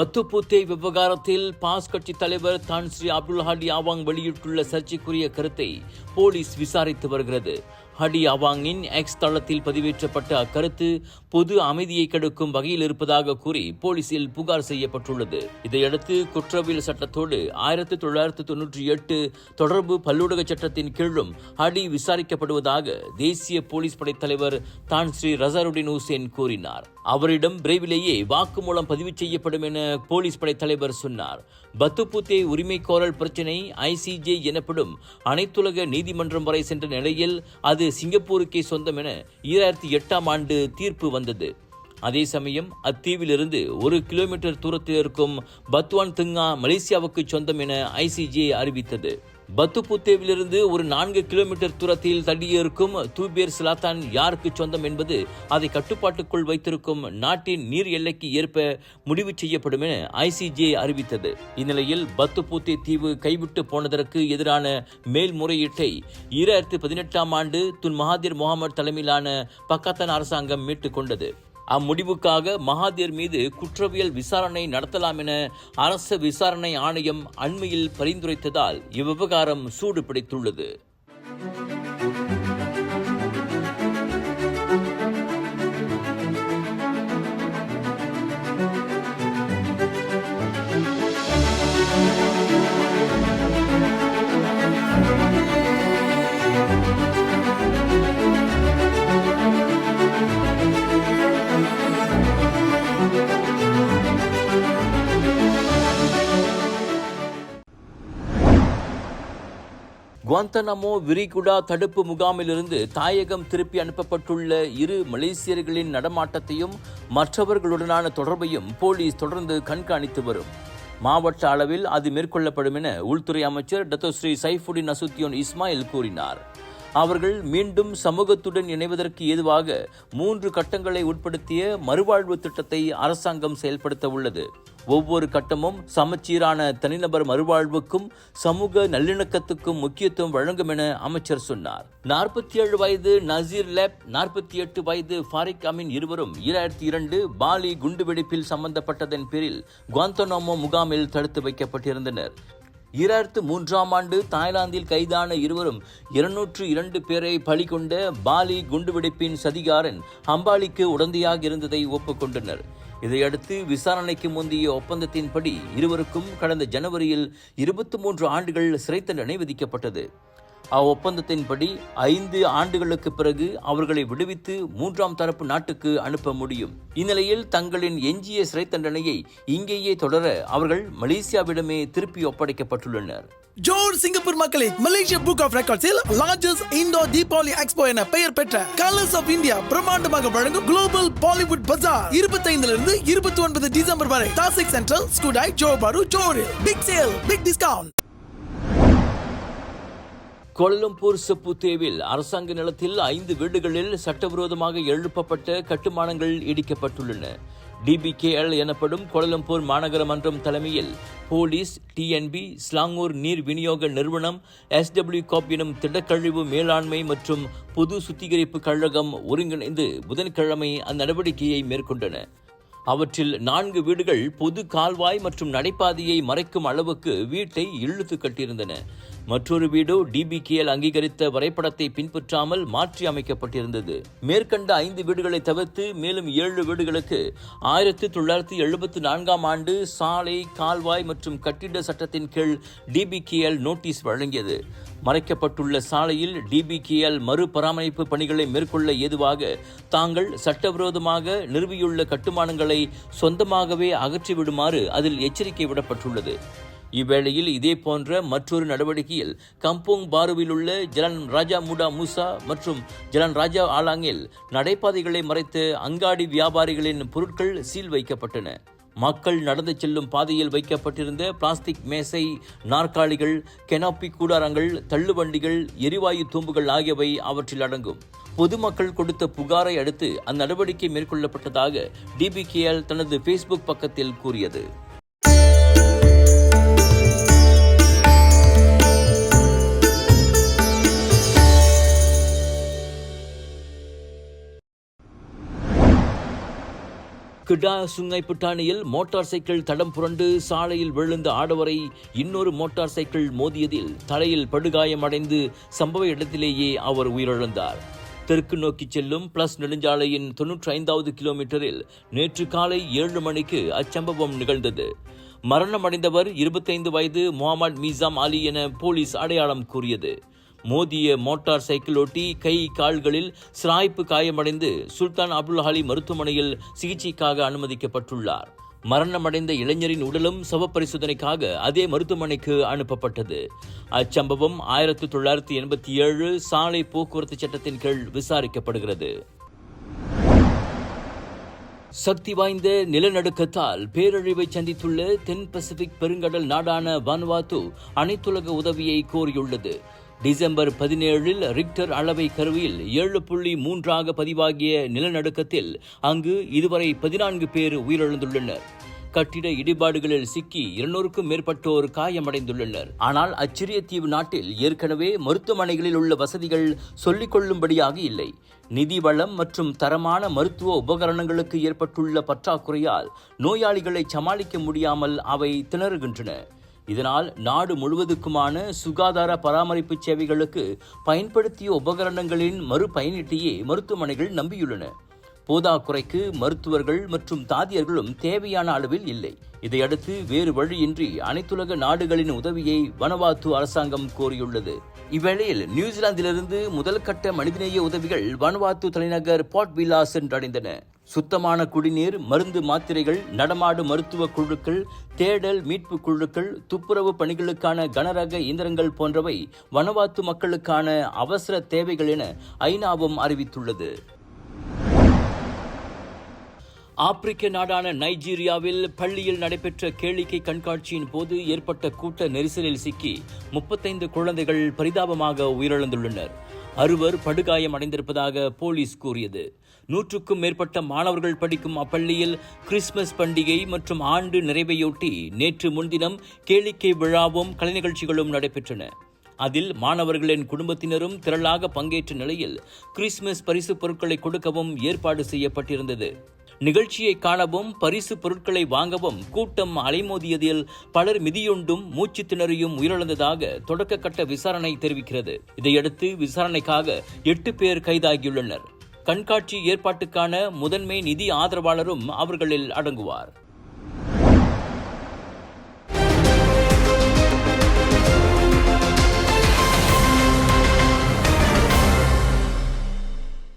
பத்துப்புத்தே விவகாரத்தில் பாஸ் கட்சி தலைவர் தான் ஸ்ரீ அப்துல் ஹாடி ஆவாங் வெளியிட்டுள்ள சர்ச்சைக்குரிய கருத்தை போலீஸ் விசாரித்து வருகிறது. ஹடி அவாங்கின் எக்ஸ் தளத்தில் பதிவேற்றப்பட்ட அக்கருத்து பொது அமைதியை கெடுக்கும் வகையில் இருப்பதாக கூறி போலீசில் புகார் செய்யப்பட்டுள்ளது. இதையடுத்து குற்றவியல் சட்டத்தோடு ஆயிரத்தி தொள்ளாயிரத்து தொன்னூற்றி எட்டு தொடர்பு பல்லூடக சட்டத்தின் கீழும் ஹடி விசாரிக்கப்படுவதாக தேசிய போலீஸ் படைத்தலைவர் தான் ஸ்ரீ ரசருடின் ஹுசேன் கூறினார். அவரிடம் விரைவிலேயே வாக்குமூலம் பதிவு செய்யப்படும் என போலீஸ் படை தலைவர் சொன்னார். பத்துபூத்தே உரிமை கோரல் பிரச்சினை ஐசிஜே எனப்படும் அனைத்துலக நீதிமன்றம் வரை சென்ற நிலையில் அது சிங்கப்பூருக்கே சொந்தம் என ஈராயிரத்தி எட்டாம் ஆண்டு தீர்ப்பு வந்தது. அதே சமயம் அத்தீவிலிருந்து ஒரு கிலோமீட்டர் தூரத்தில் இருக்கும் பத்வான் திங்கா மலேசியாவுக்கு சொந்தம் என ஐசிஜே அறிவித்தது. பத்துப்புத்தேவிலிருந்து ஒரு நான்கு கிலோமீட்டர் தூரத்தில் தள்ளியிருக்கும் தூபேர் சிலாத்தான் யாருக்கு சொந்தம் என்பது அதை கட்டுப்பாட்டுக்குள் வைத்திருக்கும் நாட்டின் நீர் எல்லைக்கு ஏற்ப முடிவு செய்யப்படும் என ஐசிஜே அறிவித்தது. இந்நிலையில் பத்துப்பூத்தே தீவு கைவிட்டு போனதற்கு எதிரான மேல்முறையீட்டை ஈராயிரத்து பதினெட்டாம் ஆண்டு துன் மகாதீர் முகமது தலைமையிலான பக்கத்தான் அரசாங்கம் மீட்டுக் கொண்டது. அம்முடிவுக்காக மகாதீர் மீது குற்றவியல் விசாரணை நடத்தலாம் என அரசு விசாரணை ஆணையம் அண்மையில் பரிந்துரைத்ததால் இவ்விவகாரம் சூடு பிடித்துள்ளது குவாந்தனமோ விரிகுடா தடுப்பு முகாமிலிருந்து தாயகம் திருப்பி அனுப்பப்பட்டுள்ள இரு மலேசியர்களின் நடமாட்டத்தையும் மற்றவர்களுடனான தொடர்பையும் போலீஸ் தொடர்ந்து கண்காணித்து வரும். மாவட்ட அளவில் அது மேற்கொள்ளப்படும் என உள்துறை அமைச்சர் டத்தோஸ்ரீ சைஃபுடின் அசுத்தியோன் இஸ்மாயில் கூறினார். அவர்கள் மீண்டும் சமூகத்துடன் இணைவதற்கு ஏதுவாக மூன்று கட்டங்களை உட்படுத்திய மறுவாழ்வு திட்டத்தை அரசாங்கம் செயல்படுத்த உள்ளது. ஒவ்வொரு கட்டமும் சமச்சீரான தனிநபர் மறுவாழ்வுக்கும் சமூக நல்லிணக்கத்துக்கும் முக்கியத்துவம் வழங்கும் என அமைச்சர் சொன்னார். நாற்பத்தி ஏழு வயது நசீர் லேப் நாற்பத்தி எட்டு வயது ஃபாரிக் அமீன் இருவரும் இரண்டாயிரத்தி இரண்டு பாலி குண்டுவெடிப்பில் சம்பந்தப்பட்டதன் பேரில் குவாந்தனோமோ முகாமில் தடுத்து வைக்கப்பட்டிருந்தனர். இரண்டாயிரத்து மூன்றாம் ஆண்டு தாய்லாந்தில் கைதான இருவரும் இருநூற்று இரண்டு பேரை பலி கொண்ட பாலி குண்டுவெடிப்பின் சதிகாரன் ஹம்பாலிக்கு உடந்தையாக இருந்ததை ஒப்புக்கொண்டனர். இதையடுத்து விசாரணைக்கு முந்தைய ஒப்பந்தத்தின்படி இருவருக்கும் கடந்த ஜனவரியில் இருபத்தி மூன்று ஆண்டுகள் சிறை தண்டனை விதிக்கப்பட்டது. அவ்வொப்பந்தத்தின்படி ஐந்து ஆண்டுகளுக்கு பிறகு அவர்களை விடுவித்து மூன்றாம் தரப்பு நாட்டுக்கு அனுப்ப முடியும். இந்நிலையில் தங்களின் எஞ்சிய சிறை தண்டனையை இங்கேயே தொடர அவர்கள் மலேசியாவிடமே திருப்பி ஒப்படைக்கப்பட்டுள்ளனர். ஜோர் சிங்கப்பூர் மக்களை மலேசிய புக் ஆஃப் ரெக்கார்ட்ஸில் லார்ஜஸ்ட் இந்தோ தீபாவளி எக்ஸ்போ என பெயர் பெற்ற கலர்ஸ் ஆஃப் இந்தியா பிரம்மாண்டமாக வழங்கும் குளோபல் பாலிவுட் பஜார் இருபத்தைந்துல இருந்து இருபத்தி ஒன்பது டிசம்பர் வரை Tasik central Skudai Johor Bahru ஜோரில் big sale big discount Kuala Lumpur செப்புத்தேவில் அரசாங்க நிலத்தில் ஐந்து வீடுகளில் சட்டவிரோதமாக எழுப்பப்பட்ட கட்டுமானங்கள் இடிக்கப்பட்டுள்ளன. டிபிகேஎல் எனப்படும் கோலலம்பூர் மாநகர மன்றம் தலைமையில் போலீஸ் டிஎன்பி ஸ்லாங்கூர் நீர் விநியோக நிறுவனம் எஸ்டபிள்யூ காப் எனும் திடக்கழிவு மேலாண்மை மற்றும் பொது சுத்திகரிப்பு கழகம் ஒருங்கிணைந்து புதன்கிழமை அந்நடவடிக்கையை மேற்கொண்டன. அவற்றில் நான்கு வீடுகள் பொது கால்வாய் மற்றும் நடைபாதையை மறைக்கும் அளவுக்கு வீட்டை இழுத்து கட்டியிருந்தன. மற்றொரு வீடு டிபிகேஎல் அங்கீகரித்த வரைபடத்தை பின்பற்றாமல் மாற்றி அமைக்கப்பட்டிருந்தது. மேற்கண்ட ஐந்து வீடுகளை தவிர்த்து மேலும் ஏழு வீடுகளுக்கு ஆயிரத்தி தொள்ளாயிரத்தி எழுபத்தி நான்காம் ஆண்டு சாலை கால்வாய் மற்றும் கட்டிட சட்டத்தின் கீழ் டிபிகேஎல் நோட்டீஸ் வழங்கியது. மறைக்கப்பட்டுள்ள சாலையில் டிபிகேஎல் மறுபராமரிப்பு பணிகளை மேற்கொள்ள ஏதுவாக தாங்கள் சட்டவிரோதமாக நிறுவியுள்ள கட்டுமானங்களை சொந்தமாகவே அகற்றிவிடுமாறு அதில் எச்சரிக்கை விடப்பட்டுள்ளது. இவ்வேளையில் இதே போன்ற மற்றொரு நடவடிக்கையில் கம்போங் பாருவில் உள்ள ஜலன் ராஜா முடா மூசா மற்றும் ஜலன் ராஜா ஆலாங்கில் நடைபாதைகளை மறைத்து அங்காடி வியாபாரிகளின் பொருட்கள் சீல் வைக்கப்பட்டன. மக்கள் நடந்து செல்லும் பாதையில் வைக்கப்பட்டிருந்த பிளாஸ்டிக் மேசை நாற்காலிகள் கெனாப்பி கூடாரங்கள் தள்ளுவண்டிகள் எரிவாயு தூம்புகள் ஆகியவை அவற்றில் அடங்கும். பொதுமக்கள் கொடுத்த புகாரை அடுத்து அந்நடவடிக்கை மேற்கொள்ளப்பட்டதாக டிபிகேஎல் தனது ஃபேஸ்புக் பக்கத்தில் கூறியது. கிடா சுங்கை புட்டானியில் மோட்டார் சைக்கிள் தடம் புரண்டு சாலையில் விழுந்த ஆடவரை இன்னொரு மோட்டார் சைக்கிள் மோதியதில் தலையில் படுகாயமடைந்து சம்பவ இடத்திலேயே அவர் உயிரிழந்தார். தெற்கு நோக்கி செல்லும் பிளஸ் நெடுஞ்சாலையின் தொன்னூற்றி ஐந்தாவது கிலோமீட்டரில் நேற்று காலை ஏழு மணிக்கு அச்சம்பவம் நிகழ்ந்தது. மரணமடைந்தவர் இருபத்தைந்து வயது முகமது மீசாம் அலி என போலீஸ் அடையாளம் கூறியது. மோதிய மோட்டார் சைக்கிள் ஓட்டி கை கால்களில் சிராய்ப்பு காயமடைந்து சுல்தான் அப்துல் ஹாலி மருத்துவமனையில் சிகிச்சைக்காக அனுமதிக்கப்பட்டுள்ளார். மரணமடைந்த இளைஞரின் உடலும் சவ பரிசோதனைக்காக அதே மருத்துவமனைக்கு அனுப்பப்பட்டது. அச்சம்பவம் ஆயிரத்தி தொள்ளாயிரத்தி எண்பத்தி ஏழு சாலை போக்குவரத்து சட்டத்தின் கீழ் விசாரிக்கப்படுகிறது. சக்தி வாய்ந்த நிலநடுக்கத்தால் பேரழிவை சந்தித்துள்ள தென் பசிபிக் பெருங்கடல் நாடான வானுவாத்து அனைத்துலக உதவியை கோரியுள்ளது. டிசம்பர் பதினேழில் ரிக்டர் அளவை கருவியில் ஏழு புள்ளி மூன்றாக பதிவாகிய நிலநடுக்கத்தில் அங்கு இதுவரை பதினான்கு பேர் உயிரிழந்துள்ளனர். கட்டிட இடிபாடுகளில் சிக்கி இருநூறுக்கும் மேற்பட்டோர் காயமடைந்துள்ளனர். ஆனால் அச்சிறிய தீவு நாட்டில் ஏற்கனவே மருத்துவமனைகளில் உள்ள வசதிகள் சொல்லிக்கொள்ளும்படியாக இல்லை. நிதி வளம் மற்றும் தரமான மருத்துவ உபகரணங்களுக்கு ஏற்பட்டுள்ள பற்றாக்குறையால் நோயாளிகளை சமாளிக்க முடியாமல் அவை திணறுகின்றன. இதனால் நாடு முழுவதுக்குமான சுகாதார பராமரிப்பு சேவைகளுக்கு பயன்படுத்திய உபகரணங்களின் மறுபயனீட்டையே மருத்துவமனைகள் நம்பியுள்ளன. போதாக்குறைக்கு மருத்துவர்கள் மற்றும் தாதியர்களும் தேவையான அளவில் இல்லை. இதையடுத்து வேறு வழியின்றி அனைத்துலக நாடுகளின் உதவியை வனவாத்து அரசாங்கம் கோரியுள்ளது. இவ்வேளையில் நியூசிலாந்திலிருந்து முதல் கட்ட மனிதநேய உதவிகள் வனவாத்து தலைநகர் பாட் வில்லா சென்றடைந்தன. சுத்தமான குடிநீர் மருந்து மாத்திரைகள் நடமாடு மருத்துவ குழுக்கள் தேடல் மீட்பு குழுக்கள் துப்புரவு பணிகளுக்கான கனரக இயந்திரங்கள் போன்றவை வனவாத்து மக்களுக்கான அவசர தேவைகள் என ஐநாவும் அறிவித்துள்ளது. ஆப்பிரிக்க நாடான நைஜீரியாவில் பள்ளியில் நடைபெற்ற கேளிக்கை கண்காட்சியின் போது ஏற்பட்ட கூட்ட நெரிசலில் சிக்கி முப்பத்தைந்து குழந்தைகள் பரிதாபமாக உயிரிழந்துள்ளனர். அறுவர் படுகாயம் அடைந்திருப்பதாக போலீஸ் கூறியது. நூற்றுக்கும் மேற்பட்ட மாணவர்கள் படிக்கும் அப்பள்ளியில் கிறிஸ்துமஸ் பண்டிகை மற்றும் ஆண்டு நிறைவையொட்டி நேற்று முன்தினம் கேளிக்கை விழாவும் கலை நிகழ்ச்சிகளும் நடைபெற்றன. அதில் மாணவர்களின் குடும்பத்தினரும் திரளாக பங்கேற்ற நிலையில் கிறிஸ்துமஸ் பரிசு பொருட்களை கொடுக்கவும் ஏற்பாடு செய்யப்பட்டிருந்தது. நிகழ்ச்சியை காணவும் பரிசு பொருட்களை வாங்கவும் கூட்டம் அலைமோதியதில் பலர் மிதியுண்டும் மூச்சு திணறியும் உயிரிழந்ததாக தொடக்க கட்ட விசாரணை தெரிவிக்கிறது. இதையடுத்து விசாரணைக்காக எட்டு பேர் கைதாகியுள்ளனர். கண்காட்சி ஏற்பாட்டுக்கான முதன்மை நிதி ஆதரவாளரும் அவர்களில் அடங்குவார்.